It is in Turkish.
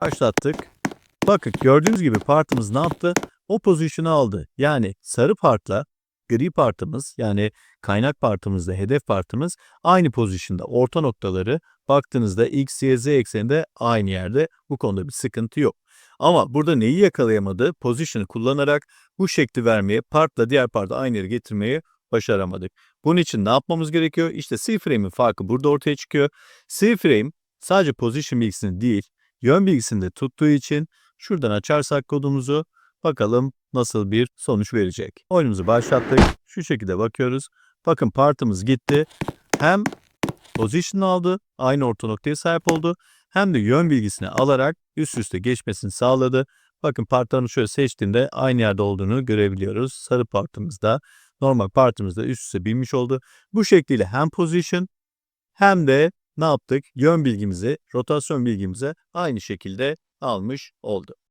Başlattık. Bakın gördüğünüz gibi partımız ne yaptı? O pozisyonu aldı. Yani sarı partla gri partımız yani kaynak partımızla hedef partımız aynı pozisyonda. Orta noktaları baktığınızda x, y, z ekseninde aynı yerde. Bu konuda bir sıkıntı yok. Ama burada neyi yakalayamadı? Pozisyonu kullanarak bu şekli vermeye, partla diğer partı aynı yere getirmeyi başaramadık. Bunun için ne yapmamız gerekiyor? İşte C-frame'in farkı burada ortaya çıkıyor. C-frame sadece position bilgisini değil, yön bilgisini de tuttuğu için şuradan açarsak kodumuzu bakalım nasıl bir sonuç verecek. Oyunumuzu başlattık. Şu şekilde bakıyoruz. Bakın partımız gitti. Hem position aldı, aynı orta noktaya sahip oldu. Hem de yön bilgisini alarak üst üste geçmesini sağladı. Bakın partlarını şöyle seçtiğimde aynı yerde olduğunu görebiliyoruz. Sarı partımızda, normal partımızda üst üste binmiş oldu. Bu şekliyle hem position hem de ne yaptık? Yön bilgimizi, rotasyon bilgimizi aynı şekilde almış oldu.